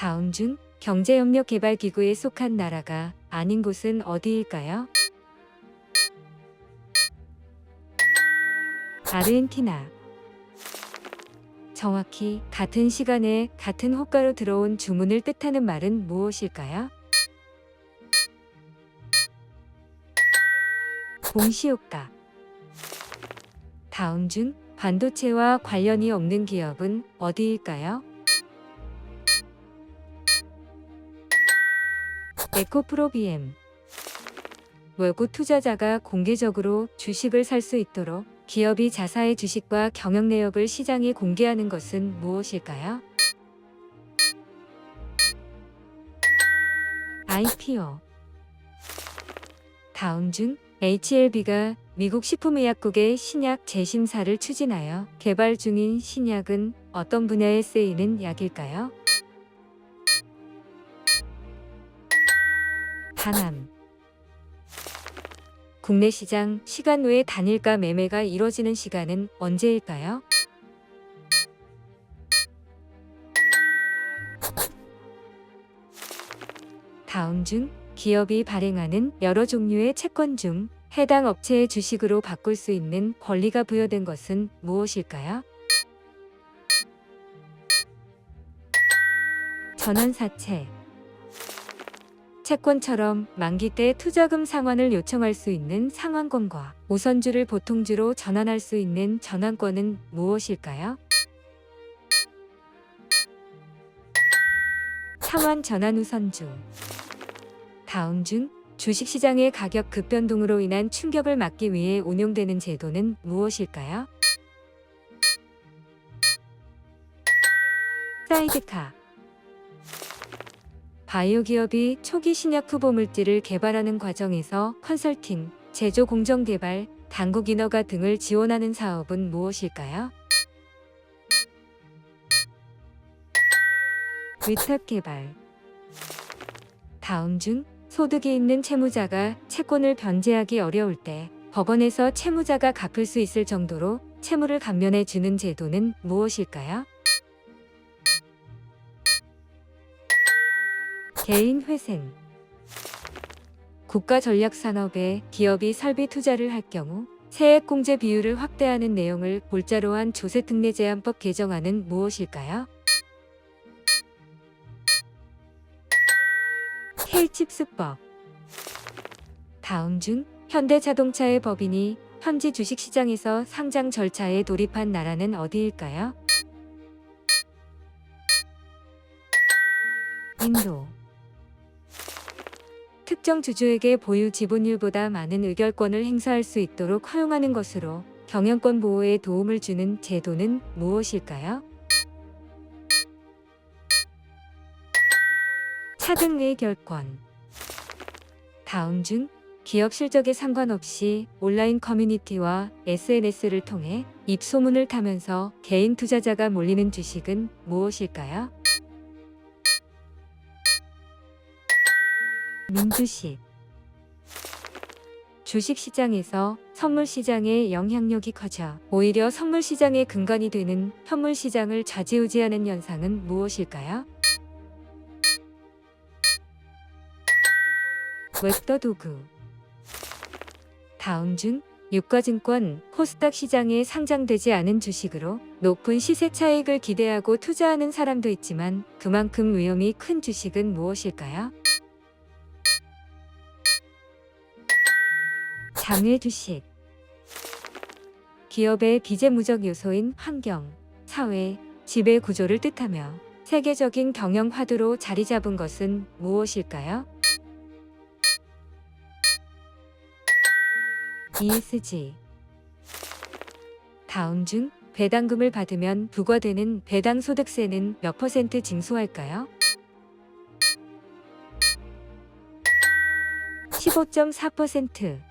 다음 중 경제협력개발기구에 속한 나라가 아닌 곳은 어디일까요? 아르헨티나. 정확히 같은 시간에 같은 호가로 들어온 주문을 뜻하는 말은 무엇일까요? 공시효과. 다음 중 반도체와 관련이 없는 기업은 어디일까요? 에코프로비엠. 외국 투자자가 공개적으로 주식을 살 수 있도록 기업이 자사의 주식과 경영 내역을 시장에 공개하는 것은 무엇일까요? IPO. 다음 중 HLB가 미국 식품의약국의 신약 재심사를 추진하여 개발 중인 신약은 어떤 분야에 쓰이는 약일까요? 반함. 국내 시장 시간 외에 단일가 매매가 이뤄지는 시간은 언제일까요? 다음 중 기업이 발행하는 여러 종류의 채권 중 해당 업체의 주식으로 바꿀 수 있는 권리가 부여된 것은 무엇일까요? 전환사채 채권처럼 만기 때 투자금 상환을 요청할 수 있는 상환권과 우선주를 보통주로 전환할 수 있는 전환권은 무엇일까요? 상환 전환 우선주 다음 중 주식시장의 가격 급변동으로 인한 충격을 막기 위해 운용되는 제도는 무엇일까요? 사이드카 바이오 기업이 초기 신약 후보 물질을 개발하는 과정에서 컨설팅, 제조 공정 개발, 당국 인허가 등을 지원하는 사업은 무엇일까요? 위탁 개발. 다음 중 소득이 있는 채무자가 채권을 변제하기 어려울 때 법원에서 채무자가 갚을 수 있을 정도로 채무를 감면해 주는 제도는 무엇일까요? 개인 회생 국가 전략 산업에 기업이 설비 투자를 할 경우 세액 공제 비율을 확대하는 내용을 골자로 한 조세 특례 제한법 개정안은 무엇일까요? K칩스법 다음 중 현대자동차의 법인이 현지 주식시장에서 상장 절차에 돌입한 나라는 어디일까요? 인도 특정 주주에게 보유 지분율보다 많은 의결권을 행사할 수 있도록 허용하는 것으로 경영권 보호에 도움을 주는 제도는 무엇일까요? 차등 의결권 다음 중 기업 실적에 상관없이 온라인 커뮤니티와 SNS를 통해 입소문을 타면서 개인 투자자가 몰리는 주식은 무엇일까요? 민주식 주식시장에서 선물시장의 영향력이 커져 오히려 선물시장의 근간이 되는 현물시장을 좌지우지하는 현상은 무엇일까요? 웹더 도구 다음 중 유가증권 코스닥 시장에 상장되지 않은 주식으로 높은 시세 차익을 기대하고 투자하는 사람도 있지만 그만큼 위험이 큰 주식은 무엇일까요? 장외 주식 기업의 비재무적 요소인 환경, 사회, 지배 구조를 뜻하며 세계적인 경영 화두로 자리 잡은 것은 무엇일까요? ESG 다음 중 배당금을 받으면 부과되는 배당소득세는 몇 퍼센트 징수할까요? 15.4%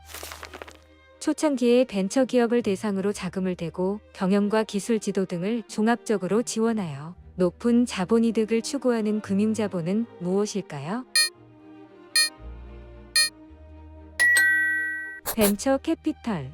초창기에 벤처 기업을 대상으로 자금을 대고 경영과 기술 지도 등을 종합적으로 지원하여 높은 자본 이득을 추구하는 금융자본은 무엇일까요? 벤처 캐피털